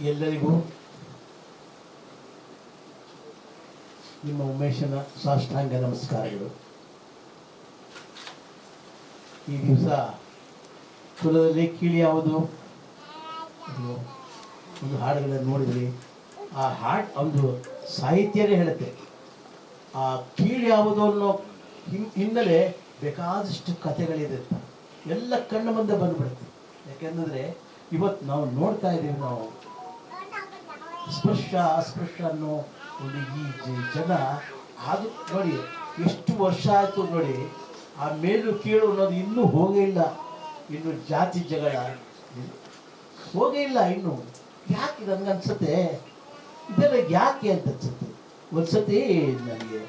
ಎಲ್ಲರಿಗೂ ನಿಮ್ಮ ಉಮೇಶನ ಸಾಷ್ಟಾಂಗ ನಮಸ್ಕಾರಗಳು. ಈ ದಿವಸ ಕುಲದಲ್ಲಿ ಕೀಳಿ ಯಾವುದು? ಒಂದು ಹಾಡುಗಳನ್ನು ನೋಡಿದ್ರಿ. ಆ ಹಾಡು ಒಂದು ಸಾಹಿತ್ಯನೇ ಹೇಳುತ್ತೆ. ಆ ಕೀಳು ಯಾವುದು ಅನ್ನೋ ಹಿನ್- ಹಿನ್ನೆಲೆ ಬೇಕಾದಷ್ಟು ಕಥೆಗಳಿದೆ ಎಲ್ಲ ಕಣ್ಣು ಮುಂದೆ ಬಂದುಬಿಡುತ್ತೆ. ಯಾಕೆಂದ್ರೆ ಇವತ್ತು ನಾವು ನೋಡ್ತಾ ಇದ್ದೀವಿ ನಾವು. ಸ್ಪರ್ಶ ಅಸ್ಪೃಶ್ಯ ಅನ್ನೋ ಒಂದು ಈ ಜನ ಅದು ನೋಡಿ ಎಷ್ಟು ವರ್ಷ ಆಯಿತು ನೋಡಿ, ಆ ಮೇಲು ಕೀಳು ಅನ್ನೋದು ಇನ್ನೂ ಹೋಗೇ ಇಲ್ಲ. ಇನ್ನು ಜಾತಿ ಜಗಳ ಹೋಗೇ ಇಲ್ಲ ಇನ್ನು. ಯಾಕೆ ನನಗೆ ಅನ್ಸುತ್ತೆ? ಇದೆಲ್ಲ ಯಾಕೆ ಅಂತ ಅನ್ಸುತ್ತೆ? ಒಂದ್ಸತಿ ನನಗೆ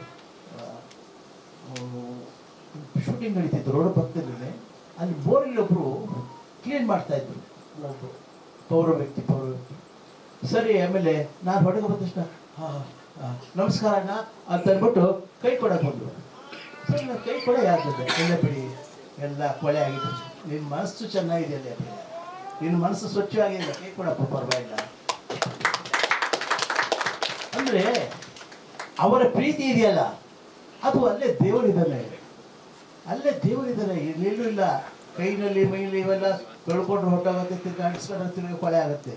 ಶೂಟಿಂಗ್ ನಡೀತಿತ್ತು ರೋಡ್ ಪಕ್ಕದಲ್ಲಿ. ಅಲ್ಲಿ ಬೋರಲ್ಲಿ ಒಬ್ಬರು ಕ್ಲೀನ್ ಮಾಡ್ತಾ ಇದ್ರು. ಪೌರ ವ್ಯಕ್ತಿ ಪೌರ ವ್ಯಕ್ತಿ. ಸರಿ ಆಮೇಲೆ ನಾನು ಎ ಬಂದ ತಕ್ಷಣ "ಹಾ, ನಮಸ್ಕಾರ ಅಣ್ಣ ಅಂತ ಅಂದ್ಬಿಟ್ಟು ಕೈ ಕೊಡಕ್ಕೆ ಬಂದ್ರು ಸರಿ ನಾನು ಕೈ ಕೊಡ ಯಾಕೆ ಎಲ್ಲ ಬಿಡಿ ಎಲ್ಲ ಕೊಳೆ ಆಗಿದೆ. ನಿನ್ನ ಮನಸ್ಸು ಚೆನ್ನಾಗಿದೆ ನಿನ್ನ ಮನಸ್ಸು ಸ್ವಚ್ಛವಾಗಿದೆ ಕೈ ಕೊಡಪ್ಪ ಪರವಾಗಿಲ್ಲ. ಅಂದ್ರೆ ಅವರ ಪ್ರೀತಿ ಇದೆಯಲ್ಲ ಅದು ಅಲ್ಲೇ ದೇವರಿದ್ದಾನೆ. ಅಲ್ಲೇ ದೇವರಿದ್ದಾನೆ. ಇಲ್ಲೆಲ್ಲೂ ಇಲ್ಲ. ಕೈನಲ್ಲಿ ಮೈಲಿ ಇವೆಲ್ಲ ತೊಳ್ಕೊಂಡು ಹೊಟ್ಟೋಗುತ್ತೆ ತಿರುಗಿ ತಿರ್ಗಿ ಕೊಳೆ ಆಗುತ್ತೆ.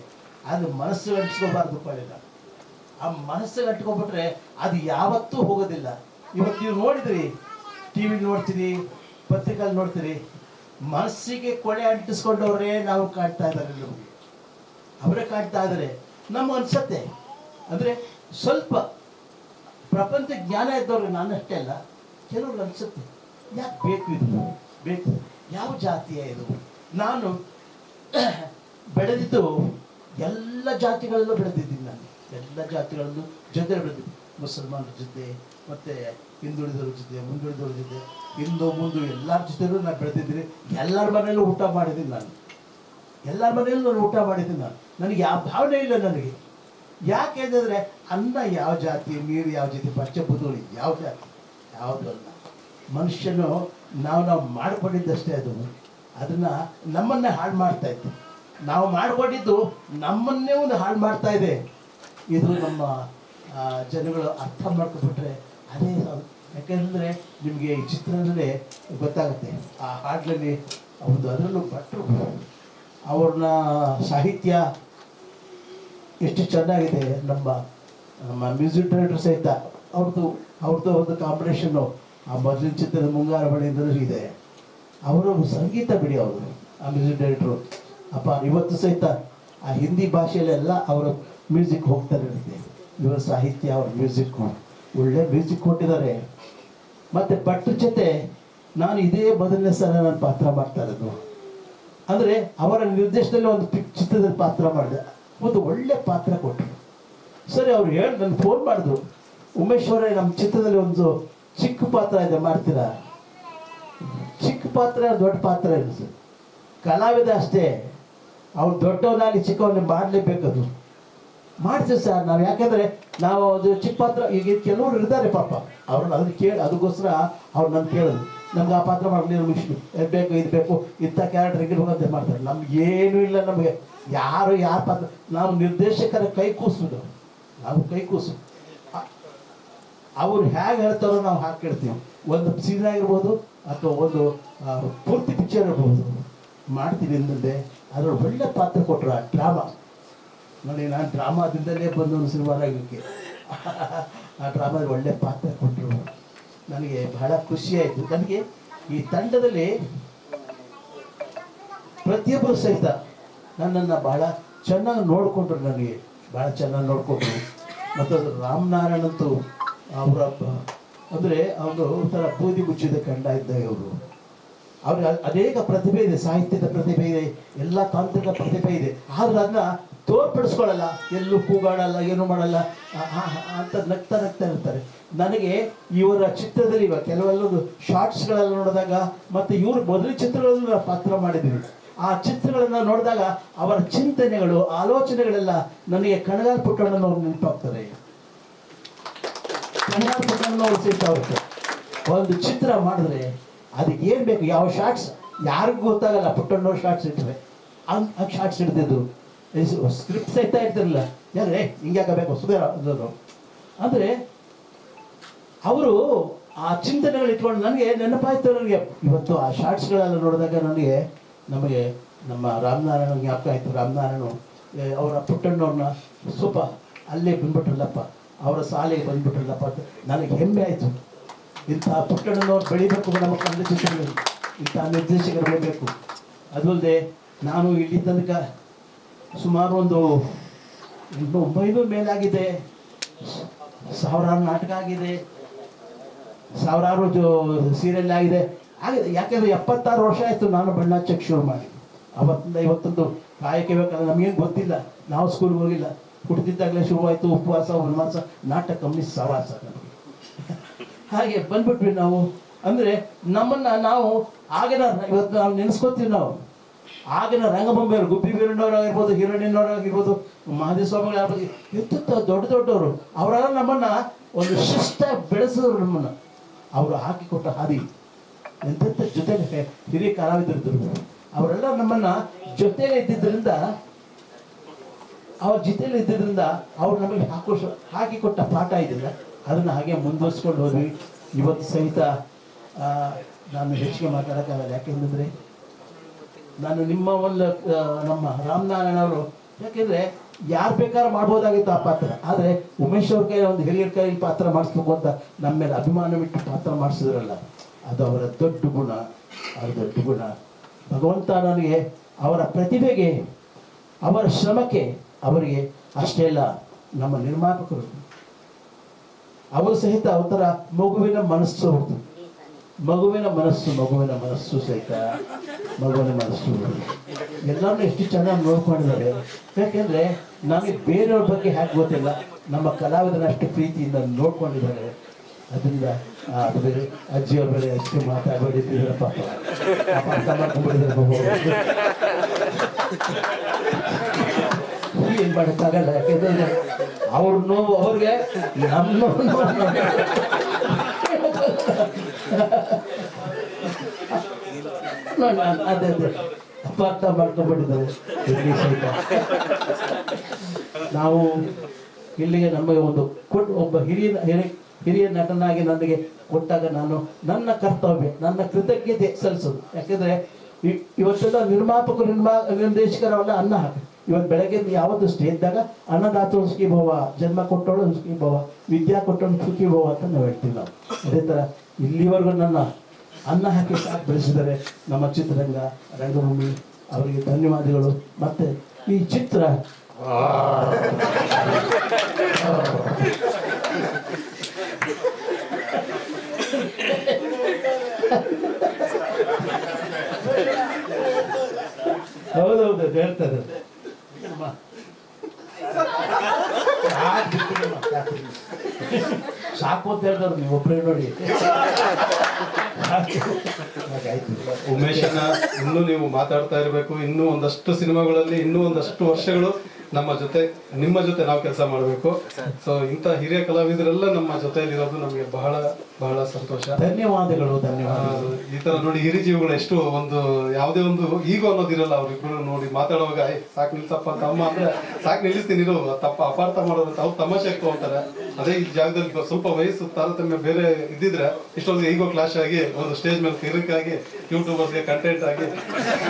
ಅದು ಮನಸ್ಸು ಅಂಟಿಸ್ಕೋಬಾರ್ದು ಕೊಳ್ಳಿಲ್ಲ ಆ ಮನಸ್ಸು ಅಂಟ್ಕೊಂಡ್ಬಿಟ್ರೆ ಅದು ಯಾವತ್ತೂ ಹೋಗೋದಿಲ್ಲ. ಇವತ್ತು ನೀವು ನೋಡಿದ್ರಿ ಟಿ ವಿ ನೋಡ್ತೀರಿ, ಪತ್ರಿಕೆಯಲ್ಲಿ ನೋಡ್ತೀರಿ, ಮನಸ್ಸಿಗೆ ಕೊಳೆ ಅಂಟಿಸ್ಕೊಂಡವ್ರೇ ನಾವು ಕಾಣ್ತಾ ಇದ್ದಾರೆ ನಮಗೆ. ಅವರೇ ಕಾಣ್ತಾ ಇದ್ದಾರೆ. ನಮ್ಗೆ ಅನ್ಸತ್ತೆ. ಅಂದರೆ ಸ್ವಲ್ಪ ಪ್ರಪಂಚ ಜ್ಞಾನ ಇದ್ದವ್ರಿಗೆ ನಾನಷ್ಟೇ ಅಲ್ಲ, ಕೆಲವ್ರಿಗೆ ಅನ್ಸುತ್ತೆ. ಯಾಕೆ ಬೇಕು ಇದು? ಬೇಕು. ಯಾವ ಜಾತಿಯ ಇದು? ನಾನು ಬೆಳೆದಿದ್ದು ಎಲ್ಲ ಜಾತಿಗಳಲ್ಲೂ ಬೆಳೆದಿದ್ದೀನಿ ನಾನು. ಎಲ್ಲ ಜಾತಿಗಳಲ್ಲೂ ಜೊತೆ ಬೆಳೆದಿದ್ದು ಮುಸಲ್ಮಾನರ ಜೊತೆ, ಮತ್ತು ಹಿಂದುಳಿದವ್ರ ಜೊತೆ, ಮುಂದುಳಿದವ್ರ ಜೊತೆ, ಹಿಂದೂ, ಮುಂದು ಎಲ್ಲರ ಜೊತೆಲೂ ನಾನು ಬೆಳೆದಿದ್ದೀನಿ. ಎಲ್ಲರ ಮನೆಯಲ್ಲೂ ಊಟ ಮಾಡಿದ್ದೀನಿ ನಾನು. ಎಲ್ಲರ ಮನೆಯಲ್ಲೂ ನಾನು ಊಟ ಮಾಡಿದ್ದೀನಿ ನಾನು. ನನಗೆ ಯಾವ ಭಾವನೆ ಇಲ್ಲ ನನಗೆ. ಯಾಕೆ ಅಂತಂದರೆ ಅನ್ನ ಯಾವ ಜಾತಿ, ನೀರು ಯಾವ ಜಾತಿ ಪಂಚಭೂತಗಳು ಯಾವ ಜಾತಿ, ಯಾವುದು ಅಲ್ಲ. ಮನುಷ್ಯನು ನಾವು ನಾವು ಮಾಡಿಕೊಂಡಿದ್ದಷ್ಟೇ ಅದು. ಅದನ್ನು ನಮ್ಮನ್ನೇ ಹಾಳು ಮಾಡ್ತಾ ಇತ್ತು. ನಾವು ಮಾಡಿಕೊಂಡಿದ್ದು ನಮ್ಮನ್ನೇ ಒಂದು ಹಾಳು ಮಾಡ್ತಾ ಇದೆ. ಇದು ನಮ್ಮ ಜನಗಳು ಅರ್ಥ ಮಾಡ್ಕೊಬಿಟ್ರೆ ಅದೇ. ಯಾಕೆಂದರೆ ನಿಮಗೆ ಈ ಚಿತ್ರದಲ್ಲಿ ಗೊತ್ತಾಗುತ್ತೆ. ಆ ಹಾಡಲ್ಲಿ ಒಂದು ಅದರಲ್ಲೂ ಭಟ್ರು ಅವ್ರನ್ನ ಸಾಹಿತ್ಯ ಎಷ್ಟು ಚೆನ್ನಾಗಿದೆ. ನಮ್ಮ ನಮ್ಮ ಮ್ಯೂಸಿಕ್ ಡೈರೆಕ್ಟರ್ ಸಹಿತ ಅವ್ರದ್ದು ಅವ್ರದ್ದು ಒಂದು ಕಾಂಬಿನೇಷನ್ನು ಆ ಮೊದಲಿನ ಚಿತ್ರದ ಮುಂಗಾರ ಬಳಿಯಿಂದಲೂ ಇದೆ. ಅವರು ಸಂಗೀತ ಬಿಡಿ ಅವರು, ಆ ಮ್ಯೂಸಿಕ್ ಡೈರೆಕ್ಟ್ರು. ಅಪ್ಪ, ಇವತ್ತು ಸಹಿತ ಆ ಹಿಂದಿ ಭಾಷೆಯಲ್ಲೆಲ್ಲ ಅವರ ಮ್ಯೂಸಿಕ್ ಹೋಗ್ತಾ ಇದೆ ಇವರ ಸಾಹಿತ್ಯ, ಅವ್ರ ಮ್ಯೂಸಿಕ್ ಒಳ್ಳೆ ಮ್ಯೂಸಿಕ್ ಕೊಟ್ಟಿದ್ದಾರೆ. ಮತ್ತು ಭಟ್ರ ಜೊತೆ ನಾನು ಇದೇ ಮೊದಲನೇ ಸಲ ನಾನು ಪಾತ್ರ ಮಾಡ್ತಾ ಇರೋದು. ಅಂದರೆ ಅವರ ನಿರ್ದೇಶನದಲ್ಲಿ ಒಂದು ಪಿಕ್ ಚಿತ್ರದಲ್ಲಿ ಪಾತ್ರ ಮಾಡಿದೆ. ಒಂದು ಒಳ್ಳೆ ಪಾತ್ರ ಕೊಟ್ಟರು. ಸರಿ, ಅವ್ರು ಹೇಳಿ, ನನಗೆ ಫೋನ್ ಮಾಡಿದ್ರು. ಉಮೇಶ್ವರೇ ನಮ್ಮ ಚಿತ್ರದಲ್ಲಿ ಒಂದು ಚಿಕ್ಕ ಪಾತ್ರ ಇದೆ, ಮಾಡ್ತೀರಾ? ಚಿಕ್ಕ ಪಾತ್ರ, ದೊಡ್ಡ ಪಾತ್ರ ಸರ್ ಕಲಾವಿದ ಅಷ್ಟೇ. ಅವ್ರು ದೊಡ್ಡವನಾಗಲಿ ಚಿಕ್ಕವನ್ನ ಮಾಡಲೇಬೇಕದು. ಮಾಡ್ತೀವಿ ಸರ್, ನಾವು ಯಾಕಂದ್ರೆ ನಾವು ಅದು ಚಿಕ್ಕ ಪಾತ್ರ, ಈಗ ಕೆಲವರು ಇರ್ತಾರೆ ಪಾಪ. ಅವ್ರನ್ನ ಅದನ್ನ ಕೇಳಿ, ಅದಕ್ಕೋಸ್ಕರ ಅವ್ರು ನನ್ನ ಕೇಳೋದು. ನಮ್ಗೆ ಆ ಪಾತ್ರ ಮಾಡಲಿ ನಮ್ಗೆ ಇಷ್ಟು. ಬೇಕು, ಇದು ಬೇಕು, ಇಂಥ ಕ್ಯಾರೆಕ್ಟರ್ ಇರ್ಬೇಕು ಅಂತ ಮಾಡ್ತಾರೆ. ನಮ್ಗೆ ಏನೂ ಇಲ್ಲ ನಮಗೆ. ಯಾರು ಯಾರು ಪಾತ್ರ, ನಾವು ನಿರ್ದೇಶಕರ ಕೈ ಕೂಸುದು ನಾವು ಕೈ ಕೂಸು. ಅವ್ರು ಹೇಗೆ ಹೇಳ್ತಾರೋ ನಾವು ಹಾಗೆ ಕೇಳ್ತೀವಿ. ಒಂದು ಸೀನ್ ಆಗಿರ್ಬೋದು, ಅಥವಾ ಒಂದು ಪೂರ್ತಿ ಪಿಕ್ಚರ್ ಇರ್ಬೋದು. ಮಾಡ್ತೀವಿ ಎಂದಂತೆ ಅದ್ರ ಒಳ್ಳೆ ಪಾತ್ರ ಕೊಟ್ಟರು ಆ ಡ್ರಾಮಾ. ನೋಡಿ, ನಾನು ಡ್ರಾಮಾದಿಂದಲೇ ಬಂದು ಒಂದು ಸಿನಿಮಾ ಆಗಲಿಕ್ಕೆ ಆ ಡ್ರಾಮಾದ ಒಳ್ಳೆ ಪಾತ್ರ ಕೊಟ್ಟರು ನನಗೆ ಬಹಳ ಖುಷಿ ಆಯಿತು. ನನಗೆ ಈ ತಂಡದಲ್ಲಿ ಪ್ರತಿಯೊಬ್ಬರು ಸಹಿತ ನನ್ನನ್ನು ಬಹಳ ಚೆನ್ನಾಗಿ ನೋಡಿಕೊಂಡ್ರು ನನಗೆ. ಬಹಳ ಚೆನ್ನಾಗಿ ನೋಡಿಕೊಂಡ್ರು. ಮತ್ತು ರಾಮನಾರಾಯಣ್ ಅಂತೂ ಅವರ ಅಂದರೆ ಅವರು ಒಂಥರ ಬೂದಿ ಮುಚ್ಚಿದ ಕಂಡ ಇದ್ದಾಗ ಅವರು ಅವ್ರಿಗೆ ಅನೇಕ ಪ್ರತಿಭೆ ಇದೆ, ಸಾಹಿತ್ಯದ ಪ್ರತಿಭೆ ಇದೆ, ಎಲ್ಲ ತಾಂತ್ರಿಕ ಪ್ರತಿಭೆ ಇದೆ. ಆದ್ರೆ ಅದನ್ನ ತೋರ್ಪಡಿಸ್ಕೊಳ್ಳಲ್ಲ, ಎಲ್ಲೂ ಕೂಗಾಡಲ್ಲ, ಏನು ಮಾಡಲ್ಲ ಅಂತ ನಗ್ತಾ ನಗ್ತಾ ಇರ್ತಾರೆ. ನನಗೆ ಇವರ ಚಿತ್ರದಲ್ಲಿ ಇವಾಗ ಶಾರ್ಟ್ಸ್ ಶಾರ್ಟ್ಸ್ಗಳೆಲ್ಲ ನೋಡಿದಾಗ ಮತ್ತು ಇವರು ಮೊದಲ ಚಿತ್ರಗಳನ್ನು ಪಾತ್ರ ಮಾಡಿದ್ದೀನಿ. ಆ ಚಿತ್ರಗಳನ್ನು ನೋಡಿದಾಗ ಅವರ ಚಿಂತನೆಗಳು, ಆಲೋಚನೆಗಳೆಲ್ಲ ನನಗೆ ಕಣಗಾಲ ಪುಟ್ಟಣ್ಣನವ್ರು ನೆನಪಾಗ್ತಾರೆ ಕಣಗಾಲ್ ಪುಟ್ಟಣ್ಣನವ್ರು ಸಿಗ್ತಾ ಒಂದು ಚಿತ್ರ ಮಾಡಿದ್ರೆ ಅದಕ್ಕೆ ಏನು ಬೇಕು? ಯಾವ ಶಾರ್ಟ್ಸ್ ಯಾರಿಗೂ ಗೊತ್ತಾಗಲ್ಲ. ಪುಟ್ಟಣ್ಣವ್ರು ಶಾರ್ಟ್ಸ್ ಇರ್ತವೆ ಹಂಗೆ ಶಾರ್ಟ್ಸ್ ಹಿಡ್ದಿದ್ದು ಸ್ಕ್ರಿಪ್ಟ್ ಸಹಿತ ಇರ್ತಿರಲಿಲ್ಲ ಹಿಂಗೆ ಆಗಬೇಕು ಸುಧಾರ ಅಂದರು. ಅಂದರೆ, ಅವರು ಆ ಚಿಂತನೆಗಳು ಇಟ್ಕೊಂಡು ನನಗೆ ನೆನಪಾಯ್ತು ನನಗೆ. ಇವತ್ತು ಆ ಶಾರ್ಟ್ಸ್ಗಳೆಲ್ಲ ನೋಡಿದಾಗ ನನಗೆ ನಮಗೆ ನಮ್ಮ ರಾಮನಾರಾಯಣ ಜ್ಞಾಪಕ ಆಯಿತು. ರಾಮನಾರಾಯಣ ಅವರ ಪುಟ್ಟಣ್ಣವ್ರನ್ನ ಸ್ವಲ್ಪ ಅಲ್ಲೇ ಬಂದ್ಬಿಟ್ರಲ್ಲಪ್ಪ. ಅವರ ಶಾಲೆಗೆ ಬಂದ್ಬಿಟ್ರಲ್ಲಪ್ಪ ಅಂತ ನನಗೆ ಹೆಮ್ಮೆ ಆಯಿತು. ಇಂಥ ಪುಟ್ಟಣ್ಣನವ್ರು ಬೆಳಿಬೇಕು ನಮ್ಮ ಚಿತ್ರದಲ್ಲಿ ಇಂಥ ನಿರ್ದೇಶಕರು ಬೆಳಿಬೇಕು. ಅದಲ್ಲದೆ ನಾನು ಇಲ್ಲಿ ತನಕ ಸುಮಾರು ಒಂದು ಒಂಬೈನೂರು ಮೇಲಾಗಿದೆ. ಸಾವಿರಾರು ನಾಟಕ ಆಗಿದೆ. ಸಾವಿರಾರು ಸೀರಿಯಲ್ ಆಗಿದೆ. ಆಗಿದೆ ಯಾಕೆಂದ್ರೆ ಎಪ್ಪತ್ತಾರು ವರ್ಷ ಆಯಿತು ನಾನು ಬಣ್ಣ ಚೆಕ್ ಶುರು ಮಾಡಿ. ಅವತ್ತಿಂದ ಇವತ್ತೊಂದು ಕಾಯಕ್ಕೆ ಬೇಕಾದ್ರೆ ನಮಗೇನು ಗೊತ್ತಿಲ್ಲ. ನಾವು ಸ್ಕೂಲ್ಗೆ ಹೋಗಿಲ್ಲ. ಹುಟ್ಟಿದ್ದಾಗಲೇ ಶುರುವಾಯಿತು. ಉಪವಾಸ, ವನವಾಸ, ನಾಟಕ ಕಂಪ್ನಿ ಸವಾಸ. ಹಾಗೆ ಬಂದ್ಬಿಟ್ವಿ ನಾವು. ಅಂದರೆ ನಮ್ಮನ್ನ ನಾವು ಆಗಿನ ಇವತ್ತು ನಾವು ನೆನೆಸ್ಕೊತೀವಿ ನಾವು. ಆಗಿನ ರಂಗಬೊಂಬೆಯವರು ಗುಬ್ಬಿ ವೀರಣ್ಣವ್ರು ಆಗಿರ್ಬೋದು ಮಹಾದೇವ ಆಗಿರ್ಬೋದು ಎತ್ತುತ್ತ ದೊಡ್ಡ ದೊಡ್ಡವರು. ಅವರೆಲ್ಲ ನಮ್ಮನ್ನ ಒಂದು ಶಿಷ್ಟ ಬೆಳೆಸಿದ್ರು ನಮ್ಮನ್ನ. ಅವರು ಹಾಕಿಕೊಟ್ಟ ಹಾದಿ. ಎಂತೆಂಥ ಜೊತೆಗೆ ಹಿರಿಯ ಕಲಾವಿದರಿದ್ದರು ಅವರೆಲ್ಲ ನಮ್ಮನ್ನ ಜೊತೆಗೆ ಇದ್ದಿದ್ದರಿಂದ ಅವ್ರ ಜೊತೆಯಲ್ಲಿ ಇದ್ದಿದ್ದರಿಂದ ಅವ್ರು ನಮಗೆ ಹಾಕೋ ಹಾಕಿಕೊಟ್ಟ ಪಾಠ ಇದೆಯಲ್ಲ ಅದನ್ನು ಹಾಗೆ ಮುಂದುವರ್ಸ್ಕೊಂಡು ಹೋದ್ವಿ ಇವತ್ತು ಸಹಿತ ನಾನು ಹೆಚ್ಚಿಗೆ ಮಾತಾಡೋಕ್ಕಾಗಲ್ಲ. ಯಾಕೆಂದ್ರೆ ನಾನು ನಿಮ್ಮ ಒಂದು ನಮ್ಮ ರಾಮನಾರಾಯಣ ಅವರು, ಯಾಕೆಂದರೆ ಯಾರು ಬೇಕಾದ್ರೂ ಮಾಡ್ಬೋದಾಗಿತ್ತು ಆ ಪಾತ್ರ. ಆದರೆ ಉಮೇಶ್ ಅವ್ರ ಕೈ ಒಂದು ಹಿರಿಯರ ಕೈ ಪಾತ್ರ ಮಾಡಿಸ್ಬೇಕು ಅಂತ ನಮ್ಮ ಮೇಲೆ ಅಭಿಮಾನವಿಟ್ಟು ಪಾತ್ರ ಮಾಡಿಸಿದ್ರಲ್ಲ, ಅದು ಅವರ ದೊಡ್ಡ ಗುಣ. ಅವರ ದೊಡ್ಡ ಗುಣ. ಭಗವಂತ ನನಗೆ ಅವರ ಪ್ರತಿಭೆಗೆ, ಅವರ ಶ್ರಮಕ್ಕೆ ಅವರಿಗೆ ಅಷ್ಟೇ ಅಲ್ಲ, ನಮ್ಮ ನಿರ್ಮಾಪಕರು. ಅವರು ಸಹಿತ ಅವತರ ಮಗುವಿನ ಮನಸ್ಸು ಹೋಗ್ತದೆ. ಮಗುವಿನ ಮನಸ್ಸು ಮಗುವಿನ ಮನಸ್ಸು ಸಹಿತ ಮಗುವಿನ ಮನಸ್ಸು ಎಲ್ಲರೂ ಎಷ್ಟು ಚೆನ್ನಾಗಿ ನೋಡ್ಕೊಂಡಿದ್ದಾರೆ. ಯಾಕೆಂದ್ರೆ ನಮಗೆ ಬೇರೆಯವ್ರ ಬಗ್ಗೆ ಹ್ಯಾಕ್ ಗೊತ್ತಿಲ್ಲ. ನಮ್ಮ ಕಲಾವಿದನಷ್ಟು ಪ್ರೀತಿಯಿಂದ ನೋಡ್ಕೊಂಡಿದ್ದಾರೆ. ಅದರಿಂದ ಅದು ಬೇರೆ ಅಜ್ಜಿಯವ್ರ ಬೇರೆ ಅಷ್ಟು ಮಾತಾಡ್ಬೇಡಿದ್ರೆ ಪಾಪ. ಅರ್ಥ ಏನ್ ಮಾಡೋಕ್ಕಾಗಲ್ಲ. ಯಾಕೆಂದ್ರೆ ಅವ್ರ ನೋವು ಅವ್ರಿಗೆ ನಮ್ಮ ಅದೇ ಮಾಡ್ಕೊಂಡ್ಬಿಟ್ಟಿದ್ದಾರೆ. ಸಹಿತ. ನಾವು ಇಲ್ಲಿಗೆ ನಮಗೆ ಒಂದು ಕೊಟ್ಟು ಒಬ್ಬ ಹಿರಿಯ ಹಿರಿಯ ನಟನಾಗಿ ನನಗೆ ಕೊಟ್ಟಾಗ ನಾನು ನನ್ನ ಕರ್ತವ್ಯ, ನನ್ನ ಕೃತಜ್ಞತೆ ಸಲ್ಲಿಸೋದು. ಯಾಕೆಂದ್ರೆ ಇವತ್ತೆಲ್ಲ ನಿರ್ಮಾಪಕರು ನಿರ್ಮಾ ನಿರ್ದೇಶಕರವೆಲ್ಲ ಅನ್ನ ಹಾಕಿ. ಇವತ್ತು ಬೆಳಗ್ಗೆ ಯಾವತ್ತು ಸ್ಟೇಜ್ದಾಗ ಅನ್ನದಾತ ಸುಖಿ ಭವ, ಜನ್ಮ ಕೊಟ್ಟವಳು ಸುಖಿ ಭವ, ವಿದ್ಯಾ ಕೊಟ್ಟವಳು ಸುಖಿ ಭವ ಅಂತ ನಾವು ಹೇಳ್ತೀವಿ ನಾವು. ಅದೇ ಥರ ಇಲ್ಲಿವರೆಗೂ ನನ್ನ ಅನ್ನ ಹಾಕಿ ಸಾಕು ಬೆಳೆಸಿದರೆ ನಮ್ಮ ಚಿತ್ರರಂಗ ರಂಗಭೂಮಿ ಅವರಿಗೆ ಧನ್ಯವಾದಗಳು. ಮತ್ತೆ ಈ ಚಿತ್ರ ಹೌದೌದು ಹೇಳ್ತಾರೆ ಅಮ್ಮ. ಸಾಕ್ ಅಂತ ಹೇಳ್ತಾರೆ ನೀವು ಒಬ್ಬರೇ ನೋಡಿ ಉಮೇಶನ ಇನ್ನೂ ನೀವು ಮಾತಾಡ್ತಾ ಇರಬೇಕು ಇನ್ನೂ ಒಂದಷ್ಟು ಸಿನಿಮಾಗಳಲ್ಲಿ ಇನ್ನೂ ಒಂದಷ್ಟು ವರ್ಷಗಳು ನಮ್ಮ ಜೊತೆ ನಿಮ್ಮ ಜೊತೆ ನಾವು ಕೆಲಸ ಮಾಡಬೇಕು. ಸೊ ಇಂಥ ಹಿರಿಯ ಕಲಾವಿದರೆಲ್ಲ ನಮ್ಮ ಜೊತೆಯಲ್ಲಿರೋದು ನಮಗೆ ಬಹಳ ಬಹಳ ಸಂತೋಷ. ಧನ್ಯವಾದಗಳು ಧನ್ಯವಾದಗಳು. ಈ ತರ ನೋಡಿ ಹಿರಿ ಜೀವಿಗಳು ಎಷ್ಟು ಒಂದು ಯಾವುದೇ ಒಂದು ಈಗ ಅನ್ನೋದಿರಲ್ಲ ಅವ್ರಿಬ್ರು ನೋಡಿ ಮಾತಾಡುವಾಗ ಸಾಕು ನಿಲ್ಸಪ್ಪ ತಮ್ಮ ಅಂದ್ರೆ ಸಾಕು ನಿಲ್ಲಿಸ್ತೀನಿ ಇರೋ ತಪ್ಪ ಅಪಾರ್ಥ ಮಾಡೋರು ಅಂತ ಅವ್ರು ತಮಾಷೆ ಅಂತಾರೆ. ಅದೇ ಈ ಜಾಗದಲ್ಲಿ ಸ್ವಲ್ಪ ವಯಸ್ಸು ತಾರತಮ್ಯ ಬೇರೆ ಇದ್ದಿದ್ರೆ ಇಷ್ಟೊಂದು ಈಗೋ ಕ್ಲಾಶ್ ಆಗಿ ಒಂದು ಸ್ಟೇಜ್ ಮೇಲೆ ತಿರುಕಾಗಿ ಯೂಟ್ಯೂಬರ್ಸ್ಗೆ ಕಂಟೆಂಟ್ ಆಗಿ.